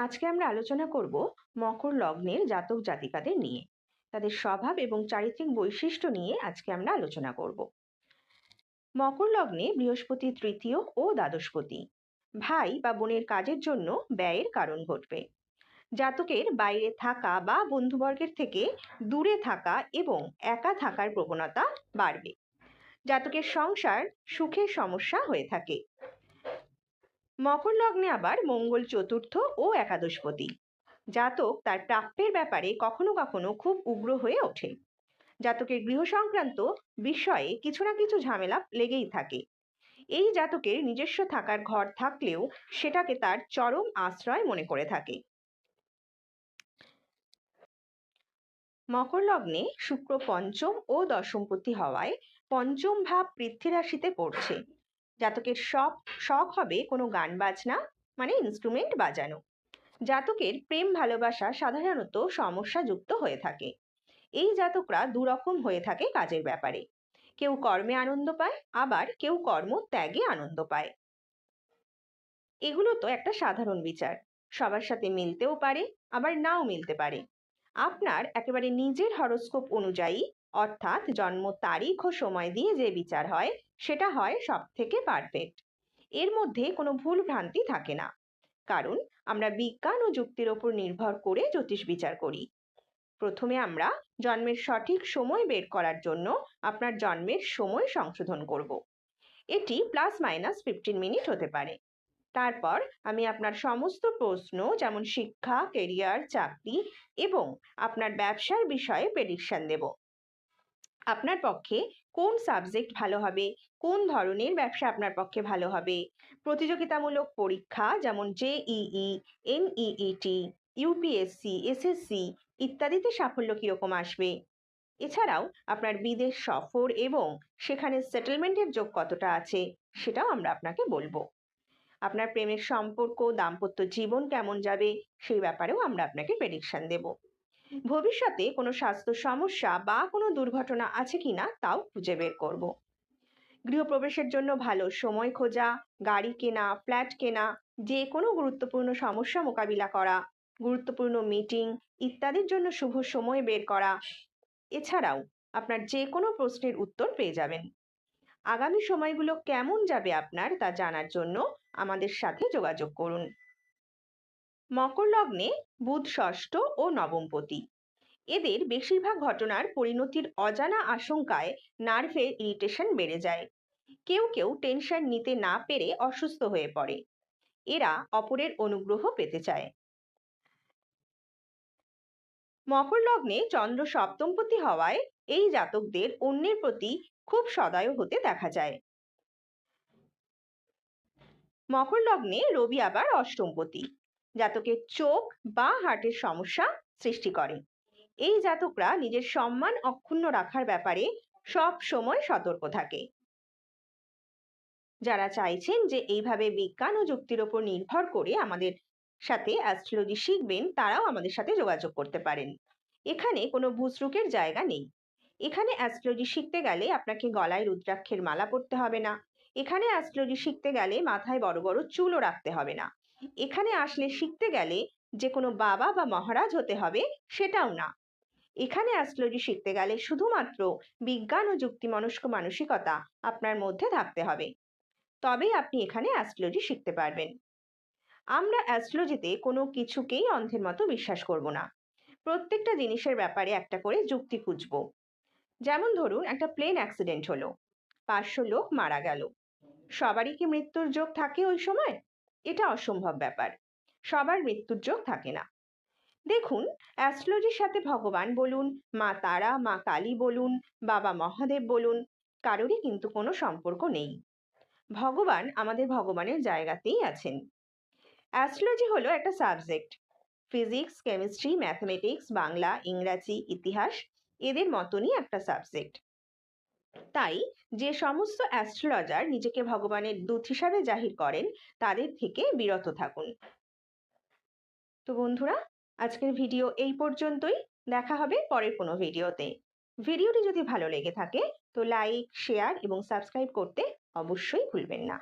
আজকে আমরা আলোচনা করব মকর লগ্নের জাতক জাতিকাদের নিয়ে। তাদের স্বভাব এবং চারিত্রিক বৈশিষ্ট্য নিয়ে আজকে আমরা আলোচনা করব। মকর লগ্নে বৃহস্পতি তৃতীয় ও দ্বাদশপতি। ভাই বা বোনের কাজের জন্য ব্যয়ের কারণ ঘটবে। জাতকের বাইরে থাকা বা বন্ধুবর্গের থেকে দূরে থাকা এবং একা থাকার প্রবণতা বাড়বে। জাতকের সংসার সুখের সমস্যা হয়ে থাকে। মকর লগ্নে আবার মঙ্গল চতুর্থ ও একাদশপতি। জাতক তার প্রাপ্যের ব্যাপারে কখনো কখনো খুব উগ্র হয়ে ওঠে। জাতকের গৃহ সংক্রান্ত বিষয়ে কিছু না কিছু ঝামেলা লেগেই থাকে। এই জাতকের নিজস্ব থাকার ঘর থাকলেও সেটাকে তার চরম আশ্রয় মনে করে থাকে। মকর লগ্নে শুক্র পঞ্চম ও দশমপতি হওয়ায় পঞ্চম ভাব পৃথ্বী রাশিতে পড়ছে। জাতকের শখ শখ হবে কোনো গান বাজনা মানে ইনস্ট্রুমেন্ট বাজানো। জাতকের প্রেম ভালোবাসা সাধারণত সমস্যাযুক্ত হয়ে থাকে। এই জাতকরা দুরকম হয়ে থাকে কাজের ব্যাপারে। কেউ কর্মে আনন্দ পায়, আবার কেউ কর্ম ত্যাগে আনন্দ পায়। এগুলো তো একটা সাধারণ বিচার। সবার সাথে মিলতেও পারে, আবার নাও মিলতে পারে। আপনার একেবারে নিজের হরস্কোপ অনুযায়ী অর্থাৎ জন্ম তারিখ ও সময় দিয়ে যে বিচার হয়, সেটা হয় সব থেকে পারফেক্ট এর মধ্যে কোনো ভুল ভ্রান্তি থাকে না। কারণ আমরা বিজ্ঞান ও যুক্তির ওপর নির্ভর করে জ্যোতিষ বিচার করি। প্রথমে আমরা জন্মের সঠিক সময় বের করার জন্য আপনার জন্মের সময় সংশোধন করব। এটি প্লাস মাইনাস ফিফটিন মিনিট হতে পারে। তারপর আমি আপনার সমস্ত প্রশ্ন যেমন শিক্ষা কেরিয়ার চাকরি এবং আপনার ব্যবসার বিষয়ে প্রেডিকশন দেব। আপনার পক্ষে কোন সাবজেক্ট ভালো হবে? কোন ধরনের ব্যবসা আপনার পক্ষে ভালো হবে? প্রতিযোগিতামূলক পরীক্ষা যেমন জেইই এনইইটি ইউপিএসসি এসএসসি ইত্যাদিতে সাফল্য কীরকম আসবে? এছাড়াও আপনার বিদেশ সফর এবং সেখানে সেটেলমেন্টের যোগ কতটা আছে সেটাও আমরা আপনাকে বলব। আপনার প্রেমের সম্পর্ক, দাম্পত্য জীবন কেমন যাবে সেই ব্যাপারেও আমরা আপনাকে প্রেডিকশন দেব। ভবিষ্যতে কোনো স্বাস্থ্য সমস্যা বা কোনো দুর্ঘটনা আছে কিনা তাও খুঁজে বের করব। গৃহপ্রবেশের জন্য ভালো সময় খোঁজা, গাড়ি কেনা, ফ্ল্যাট কেনা যে কোনো গুরুত্বপূর্ণ সমস্যা মোকাবিলা করা, গুরুত্বপূর্ণ মিটিং ইত্যাদির জন্য শুভ সময় বের করা। এছাড়াও আপনার যে কোনো প্রশ্নের উত্তর পেয়ে যাবেন। আগামী সময়গুলো কেমন যাবে আপনার তা জানার জন্য আমাদের সাথে যোগাযোগ করুন। মকর লগ্নে বুধ ষষ্ঠ ও নবমপতি এদের বেশিরভাগ ঘটনার পরিণতির অজানা আশঙ্কায় নার্ভের ইরিটেশন বেড়ে যায়। কেউ কেউ টেনশন নিতে না পেরে অসুস্থ হয়ে পড়ে। এরা অপরের অনুগ্রহ পেতে চায়। মকর লগ্নে চন্দ্র সপ্তমপতি হওয়ায় এই জাতকদের অন্যের প্রতি খুব সদয় হতে দেখা যায়। মকর লগ্নে রবি আবার অষ্টমপতি জাতকের চোখ বা হার্টের সমস্যা সৃষ্টি করে। এই জাতকরা নিজের সম্মান অক্ষুণ্ণ রাখার ব্যাপারে সব সময় সতর্ক থাকে। যারা চাইছেন যে এইভাবে বিজ্ঞান ও যুক্তির ওপর নির্ভর করে আমাদের সাথে অ্যাস্ট্রোলজি শিখবেন, তারাও আমাদের সাথে যোগাযোগ করতে পারেন। এখানে কোনো বুজরুকের জায়গা নেই। এখানে অ্যাস্ট্রোলজি শিখতে গেলে আপনাকে গলায় রুদ্রাক্ষের মালা পরতে হবে না। এখানে অ্যাস্ট্রোলজি শিখতে গেলে মাথায় বড় বড় চুলও রাখতে হবে না। এখানে আসলে শিখতে গেলে যে কোনো বাবা বা মহারাজ হতে হবে সেটাও না। এখানে অ্যাস্ট্রোলজি শিখতে গেলে শুধুমাত্র বিজ্ঞান ও যুক্তিমনস্ক মানসিকতা আপনার মধ্যে থাকতে হবে। তবেই আপনি এখানে অ্যাস্ট্রোলজি শিখতে পারবেন। আমরা অ্যাস্ট্রোলজিতে কোনো কিছুকেই অন্ধের মতো বিশ্বাস করব না। প্রত্যেকটা জিনিসের ব্যাপারে একটা করে যুক্তি খুঁজব। যেমন ধরুন একটা প্লেন অ্যাক্সিডেন্ট হলো, পাঁচশো লোক মারা গেল। সবারই কি মৃত্যুর যোগ থাকে ওই সময়? এটা অসম্ভব ব্যাপার। সবার মৃত্যুর যোগ থাকে না। দেখুন, অ্যাস্ট্রোলজির সাথে ভগবান বলুন, মা তারা, মা কালী বলুন, বাবা মহাদেব বলুন, কারোরই কিন্তু কোনো সম্পর্ক নেই। ভগবান আমাদের ভগবানের জায়গাতেই আছেন। অ্যাস্ট্রোলজি হলো একটা subject. Physics, chemistry, mathematics, Bangla, ইংরাজি, ইতিহাস, এদের মতনই একটা সাবজেক্ট। তাই যে সমস্ত অ্যাস্ট্রোলজার নিজেকে ভগবানের দূত হিসাবে জাহির করেন, তাদের থেকে বিরত থাকুন। তো বন্ধুরা, আজকের ভিডিও এই পর্যন্তই। দেখা হবে পরের কোনো ভিডিওতে। ভিডিওটি যদি ভালো লেগে থাকে, তো লাইক শেয়ার এবং সাবস্ক্রাইব করতে অবশ্যই ভুলবেন না।